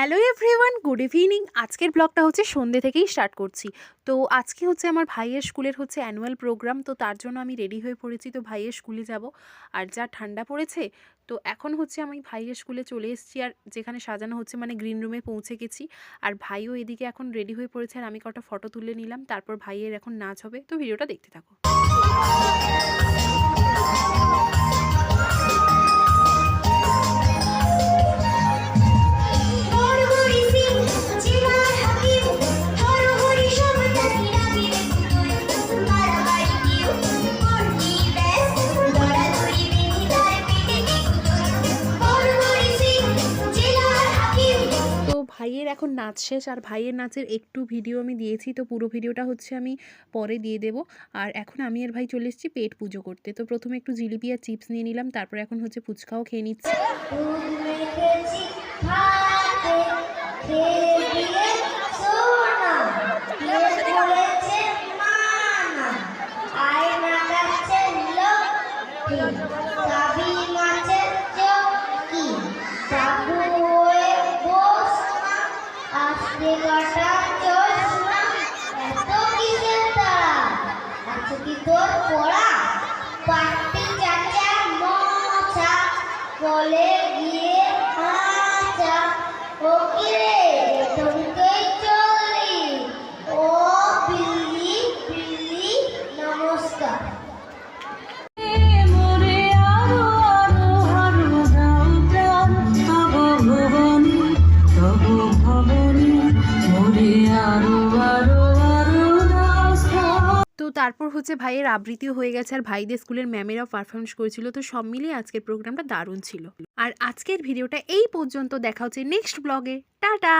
Hello everyone good evening আজকের ব্লগটা হচ্ছে সন্ধ্যে থেকেই স্টার্ট করছি। তো আজকে হচ্ছে আমার ভাইয়ের স্কুলের হচ্ছে অ্যানুয়াল প্রোগ্রাম তো তার জন্য আমি রেডি হয়ে পড়েছি, তো ভাইয়ের স্কুলে যাব। আর যা ঠান্ডা পড়েছে, তো এখন হচ্ছে আমি ভাইয়ের স্কুলে চলে এসেছি, আর যেখানে সাজানো হচ্ছে মানে গ্রিন রুমে পৌঁছে গেছি। আর ভাইও এদিকে এখন রেডি হয়ে পড়েছে, আর আমি কটা ফটো তুলে নিলাম, তারপর ভাইয়ের এখন নাচ হবে, তো ভিডিওটা দেখতে থাকো। ভাইয়ের এখন নাচ শেষ, আর ভাইয়ের নাচের একটু ভিডিও আমি দিয়েছি, তো পুরো ভিডিওটা হচ্ছে আমি পরে দিয়ে দেবো। আর এখন আমি আর ভাই চলে এসেছি পেট পুজো করতে। তো প্রথমে একটু জিলিপি আর চিপস নিয়ে নিলাম, তারপর এখন হচ্ছে ফুচকাও খেয়ে নিচ্ছি। বলে গিয়ে আচ্ছা ওকে তারপর হচ্ছে ভাইয়ের আবৃত্তিও হয়ে গেছে আর ভাইদের স্কুলের ম্যামেরাও পারফরমেন্স করেছিল। তো সব মিলিয়ে আজকের প্রোগ্রামটা দারুণ ছিল। আর আজকের ভিডিওটা এই পর্যন্ত। দেখা হচ্ছে নেক্সট ব্লগে টাটা!